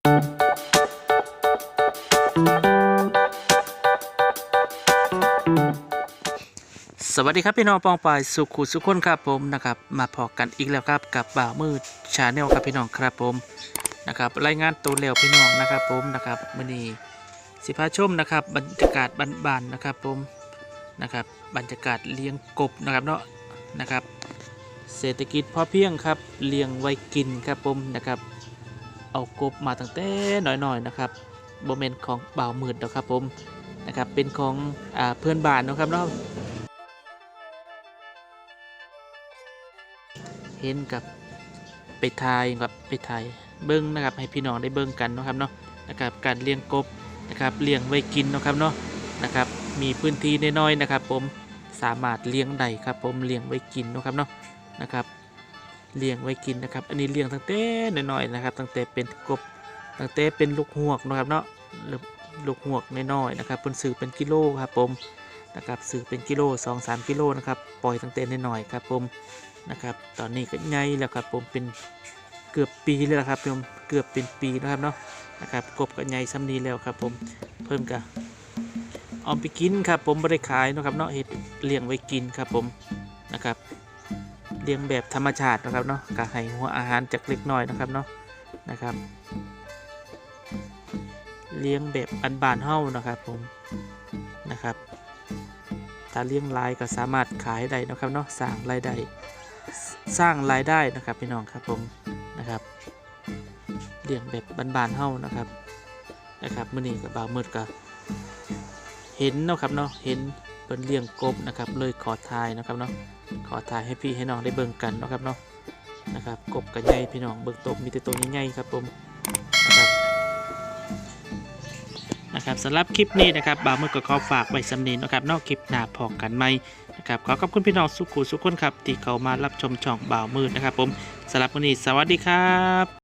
สวัสดีครับพี่น้องปองปายสุขุสุขคนครับผมนะครับมาพอกันอีกแล้วครับกับบ่าวมืดชาแนลครับพี่น้องครับผมนะครับรายงานตัวเร็วพี่น้องนะครับผมนะครับมื่อนี้สิพาชมนะครับบรรยากาศบานๆนะครับผมนะครับบรรยากาศเลี้ยงกบนะครับเนาะนะครับ เศรษฐกิจพอเพียงครับเลี้ยงไว้กินครับผมนะครับ เอากบมาตั้งแต่น้อยๆนะครับโบเมนของบ่าวมืดนะครับผมนะครับเป็นของอเพื่อนบ้านนะครับเนาะเห็นกับไปทายกับไปทายเบิ้งนะครับให้พี่น้องได้เบิ้งกันนะครับเนาะนะครับการเลี้ยงกบนะครับเลี้ยงไว้กินนะครับเนาะนะครับมีพื้นที่น้อยๆนะครับ ผมสามารถเลี้ยงได้ครับผมเลี้ยงไว้กินนะครับเนาะนะครับ เลี้ยงไว้กินนะครับ อันนี้เลี้ยงตั้งแต่น้อยๆนะครับ ตั้งแต่เป็นกบ ตั้งแต่เป็นลูกหวกนะครับเนาะลูกลูกหวกน้อยๆนะครับเพิ่นซื้อเป็นกิโลครับผมนะครับซื้อเป็นกิโล2-3กิโลนะครับ ปล่อยตั้งแต่น้อยๆครับผมนะครับ ตอนนี้ก็ใหญ่แล้วครับผมเป็นเกือบปีแล้วล่ะครับผมเกือบเป็นปีนะครับเนาะนะครับกบก็ใหญ่ซ้ำนี้แล้วครับผมเพิ่มกับเอาไปกินครับผมไม่ได้ขายนะครับเนาะเห็ดเลี้ยงไว้กินครับผมนะครับ เลี้ยงแบบธรรมชาตินะครับเนาะกะให้หัวอาหารจากเล็กน้อยนะครับเนาะนะครับ เลี้ยงแบบบานเฮ้านะครับผมนะครับถ้าเลี้ยงลายก็สามารถขายได้นะครับเนาะสร้างรายได้สร้างรายได้นะครับพี่น้องครับผมนะครับเลี้ยงแบบบานๆเฮ้านะครับนะครับมื่อนี้กับบ่าวมืดก็เห็นเนาะครับเนาะเห็น เป็นเลี้ยงกบนะครับ เลยขอทายนะครับเนาะขอทายให้พี่ให้น้องได้เบิ่งกันนะครับเนาะนะครับกบกับใหญ่พี่น้องเบิ่งตบมีแต่ตัวใหญ่ๆครับผมนะครับนะครับสำหรับคลิปนี้นะครับบ่าวมืดก็ขอฝากไว้สำเนีนะครับนอกคลิปหน้าพอกันไหมนะครับขอขอบคุณพี่น้องสุขุสุขคนครับที่เข้ามารับชมช่องบ่าวมืดนะครับผมสำหรับวันนี้สวัสดีครับ